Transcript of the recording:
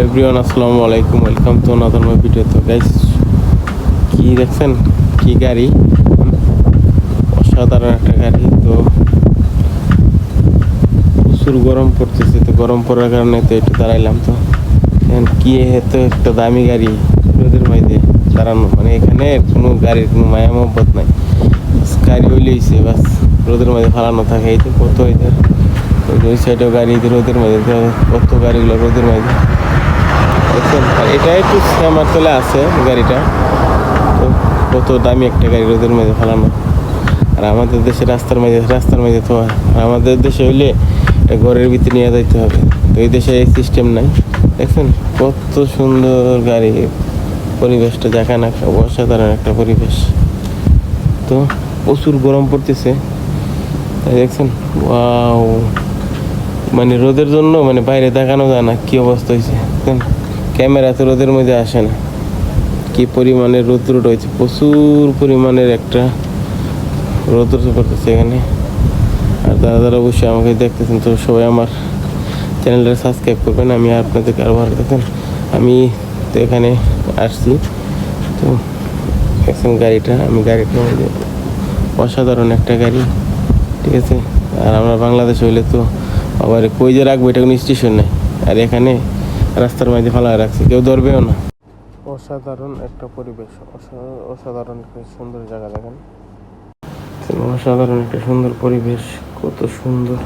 Everyone, আসসালামু আলাইকুম, welcome to নতুন ভিডিও তো গাইস কি দেখছেন? কি গাড়ি? অসাধারণ একটা গাড়ি। তো প্রচুর গরম পড়তেছে, তো গরম পড়ার কারণে তো একটু দাঁড়াইলাম তো। কি এত একটা দামি গাড়ি? রোদের মধ্যে দাঁড়ানো। মানে এখানে কোনো গাড়ির কোনো মায়া মহব্বত নাই। গাড়ি হইলেইছে বাস রোদের মাঝে ফালানো থাকে। এই তো কত ওই সাইডেও গাড়ি রোদের মাঝে কত গাড়িগুলো রোদের আর এটা একটু আমার তলে আছে গাড়িটা। তো কত দামি একটা গাড়ি রোদের মাঝে ফেলানো আর আমাদের দেশে রাস্তার মাঝে রাস্তার মাঝে তো আমাদের দেশে হইলে ঘরের ভিতরে নিয়ে যাইতে হবে। তো এই দেশে এই সিস্টেম নাই। দেখছেন? কত সুন্দর গাড়ি। পরিবেশটা দেখা না, অসাধারণ একটা পরিবেশ। তো প্রচুর গরম পড়তেছে। দেখছেন? মানে রোদের জন্য মানে বাইরে দেখানো যায় না। কি অবস্থা হয়েছে দেখেন ক্যামেরা তো রোদের মধ্যে আসে না। কি পরিমাণে রোদ্র রয়েছে, প্রচুর পরিমাণের একটা রোদ্র পড়তেছে এখানে। আর যারা যারা অবশ্যই আমাকে দেখতেছেন, তো সবাই আমার চ্যানেলটা সাবস্ক্রাইব করবেন, আমি আপনাদেরকে আরও ভালো দেখেন। আমি তো এখানে আসছি, তো দেখছেন গাড়িটা, আমি গাড়িটা অসাধারণ একটা গাড়ি, ঠিক আছে? আর আমরা বাংলাদেশে হইলে তো আবার কই যে রাখব, এটা কোনো স্টেশন নেই। আর এখানে রাস্তার মাঝে ফালা রাখছে কেউ ধরবেও না। অসাধারণ একটা পরিবেশ অসা- অসাধারণ একটা সুন্দর জায়গা দেখেন। অসাধারণ একটা সুন্দর পরিবেশ কত সুন্দর।